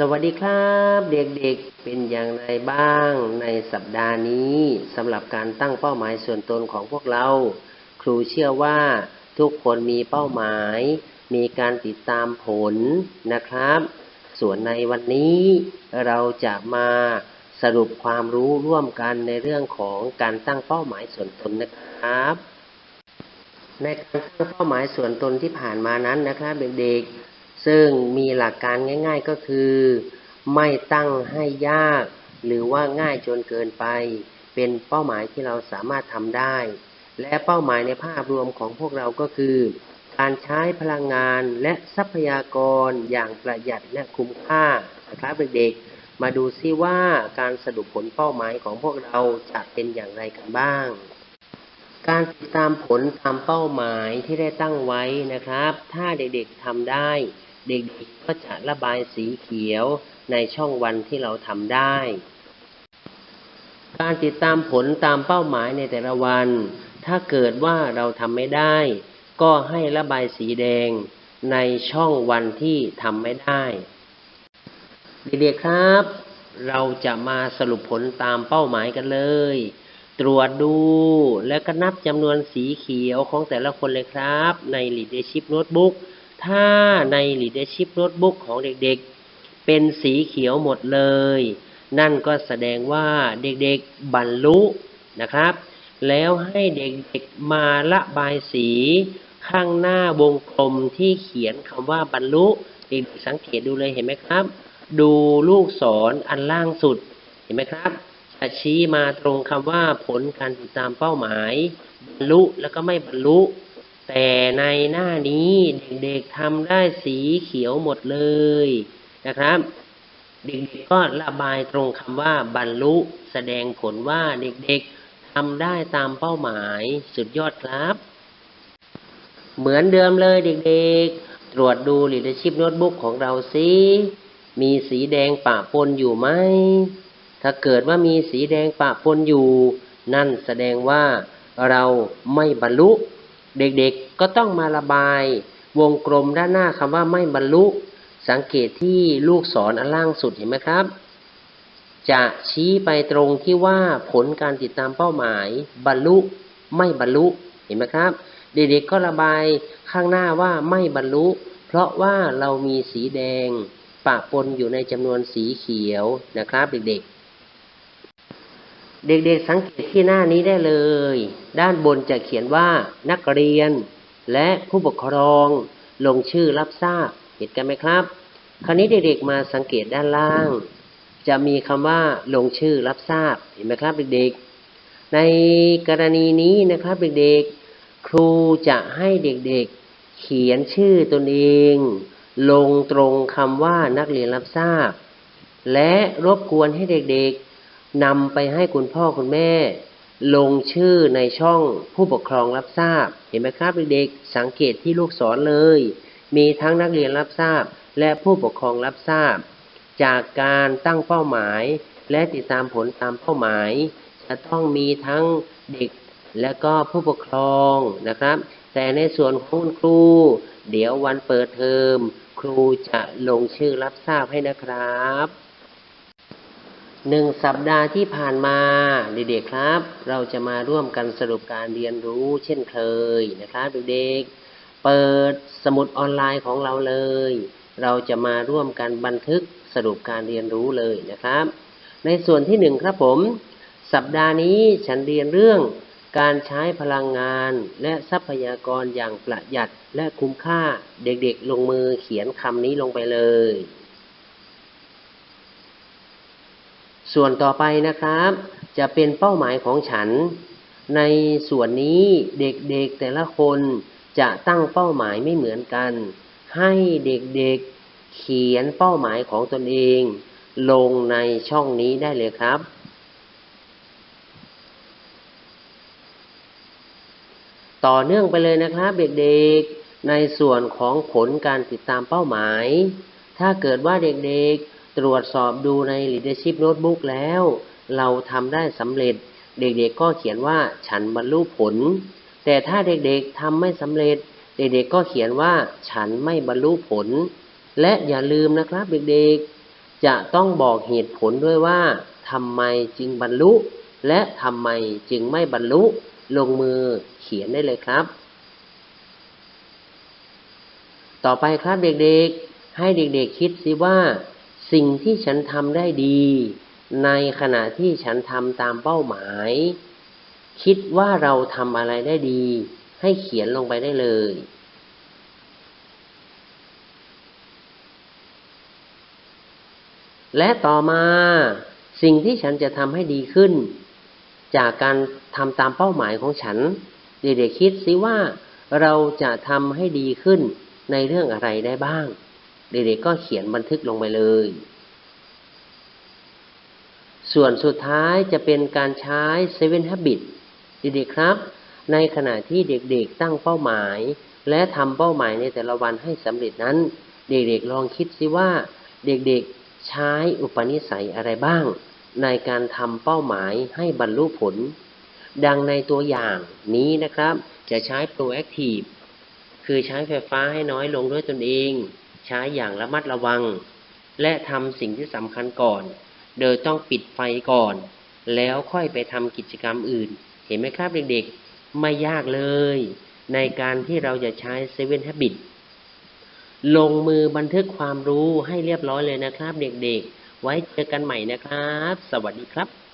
สวัสดีครับเด็กๆเป็นอย่างไรบ้างในสัปดาห์นี้สำหรับการตั้งเป้าหมายส่วนตนของพวกเรา ครูเชื่อว่าทุกคนมีเป้าหมาย มีการติดตามผลนะครับ ส่วนในวันนี้เราจะมาสรุปความรู้ร่วมกันในเรื่องของการตั้งเป้าหมายส่วนตนนะครับ ในการตั้งเป้าหมายส่วนตนที่ผ่านมานั้นนะครับเด็กๆ ซึ่งมีหลักการง่าย ๆก็คือ ไม่ตั้งให้ยาก หรือว่าง่ายจนเกินไป เป็นเป้าหมายที่เราสามารถทำได้ และเป้าหมายในภาพรวมของพวกเราก็คือ การใช้พลังงานและทรัพยากรอย่างประหยัดและคุ้มค่านะครับเด็กๆมาดูซิว่าการสรุปผลเป้าหมายของพวกเราจะเป็นอย่างไรกันบ้างการติดตามผลตามเป้าหมายที่ได้ตั้งไว้นะครับ ถ้าเด็กๆทำได้ เด็กๆก็จะระบายสีเขียวในช่องวันที่เราทำได้ การติดตามผลตามเป้าหมายในแต่ละวัน ถ้าเกิดว่าเราทำไม่ได้ ก็ให้ระบายสีแดงในช่องวันที่ทำไม่ได้ เด็กๆครับ เราจะมาสรุปผลตามเป้าหมายกันเลย ตรวจดูและก็นับจำนวนสีเขียวของแต่ละคนเลยครับ ใน Leadership Notebook ถ้าใน Leadership Notebook ของเด็กๆ เป็นสีเขียวหมดเลย นั่นก็แสดงว่าเด็กๆบรรลุนะครับ แล้วให้เด็กๆมาระบายสีข้างหน้าวงกลมที่เขียนคำว่าบรรลุเด็กสังเกตดูเลยเห็นไหมครับ ดูลูกศรออันล่างสุดเห็นไหมครับจะชี้มาตรงคำว่าผลการติดตามเป้าหมาย บรรลุแล้วก็ไม่บรรลุ แต่ในหน้านี้เด็กๆทำได้สีเขียวหมดเลยนะครับ เด็กๆก็ระบายตรงคำว่าบรรลุแสดงผลว่าเด็กๆทำได้ตามเป้าหมายสุดยอดครับ เหมือนเดิมเลยเด็กๆ ตรวจดู Leadership Notebook ของเราสิมีสีแดงปะปนอยู่ไหม ถ้าเกิดว่ามีสีแดงปะปนอยู่ นั่นแสดงว่าเราไม่บรรลุ เด็กๆก็ต้องมาระบายวงกลมด้านหน้าคำว่าไม่บรรลุ สังเกตที่ลูกศรอันล่างสุดเห็นไหมครับ จะชี้ไปตรงที่ว่าผลการติดตามเป้าหมาย บรรลุไม่บรรลุเห็นไหมครับ เด็กๆก็ระบายข้างหน้าว่าไม่บรรลุ เพราะว่าเรามีสีแดงปะปนอยู่ในจำนวนสีเขียวนะครับ เด็กๆ เด็กๆสังเกตที่หน้านี้ได้เลย ด้านบนจะเขียนว่านักเรียน และผู้ปกครองลงชื่อรับทราบ เห็นกันไหมครับ คราวนี้เด็กๆมาสังเกตด้านล่าง จะมีคำว่าลงชื่อรับทราบ เห็นไหมครับเด็กๆ ในกรณีนี้นะครับเด็กๆ ครูจะให้เด็กๆ เขียนชื่อตนเอง ลงตรงคำว่านักเรียนรับทราบ และรบกวนให้เด็กๆ นำไปให้คุณพ่อคุณแม่ ลงชื่อในช่องผู้ปกครองรับทราบ เห็นไหมครับเด็กๆสังเกตที่ลูกศรเลย มีทั้งนักเรียนรับทราบ และผู้ปกครองรับทราบ จากการตั้งเป้าหมาย และติดตามผลตามเป้าหมาย จะต้องมีทั้งเด็กและก็ผู้ปกครองนะครับ แต่ในส่วนของคุณครู เดี๋ยววันเปิดเทอม ครูจะลงชื่อรับทราบให้นะครับ หนึ่งสัปดาห์ที่ผ่านมาเด็กๆครับ เราจะมาร่วมกันสรุปการเรียนรู้เช่นเคยนะครับเด็กๆเปิดสมุดออนไลน์ของเราเลย เราจะมาร่วมกันบันทึกสรุปการเรียนรู้เลยนะครับ ในส่วนที่หนึ่งครับผม สัปดาห์นี้ฉันเรียนเรื่องการใช้พลังงานและทรัพยากรอย่างประหยัดและคุ้มค่าเด็กๆ ลงมือเขียนคำนี้ลงไปเลย ส่วนต่อไปนะครับ จะเป็นเป้าหมายของฉัน ในส่วนนี้เด็กๆแต่ละคนจะตั้งเป้าหมายไม่เหมือนกัน ให้เด็กๆเขียนเป้าหมายของตนเอง ลงในช่องนี้ได้เลยครับ ต่อเนื่องไปเลยนะครับ เด็กๆในส่วนของผลการติดตามเป้าหมาย ถ้าเกิดว่าเด็กๆ ตรวจสอบดูใน Leadership Notebook แล้ว เราทำได้สำเร็จ เด็กๆก็เขียนว่าฉันบรรลุผล แต่ถ้าเด็กๆทำไม่สำเร็จ เด็กๆก็เขียนว่าฉันไม่บรรลุผล และอย่าลืมนะครับเด็กๆ จะต้องบอกเหตุผลด้วยว่าทำไมจึงบรรลุ และทำไมจึงไม่บรรลุ ลงมือเขียนได้เลยครับ ต่อไปครับเด็กๆ ให้เด็กๆคิดสิว่า สิ่งที่ฉันทำได้ดี ในขณะที่ฉันทำตามเป้าหมาย คิดว่าเราทำอะไรได้ดี ให้เขียนลงไปได้เลยและต่อมาสิ่งที่ฉันจะทำให้ดีขึ้น จากการทำตามเป้าหมายของฉัน เด็กๆคิดสิว่าเราจะทำให้ดีขึ้นในเรื่องอะไรได้บ้าง เด็กๆก็เขียนบันทึกลงไปเลย ส่วนสุดท้ายจะเป็นการใช้ Seven Habit เด็กๆครับ ในขณะที่เด็กๆตั้งเป้าหมาย และทำเป้าหมายในแต่ละวันให้สำเร็จนั้น เด็กๆลองคิดสิว่าเด็กๆใช้อุปนิสัยอะไรบ้าง ในการทำเป้าหมายให้บรรลุผล ดังในตัวอย่างนี้นะครับ จะใช้ proactive คือใช้ไฟฟ้าให้น้อยลงด้วยตนเอง ใช้อย่างระมัดระวัง และทำสิ่งที่สำคัญก่อน โดยต้องปิดไฟก่อน แล้วค่อยไปทำกิจกรรมอื่น เห็นไหมครับเด็กๆ ไม่ยากเลย ในการที่เราจะใช้ Seven Habit ลงมือบันทึกความรู้ให้เรียบร้อยเลยนะครับ เด็กๆ ไว้เจอกันใหม่นะครับ สวัสดีครับ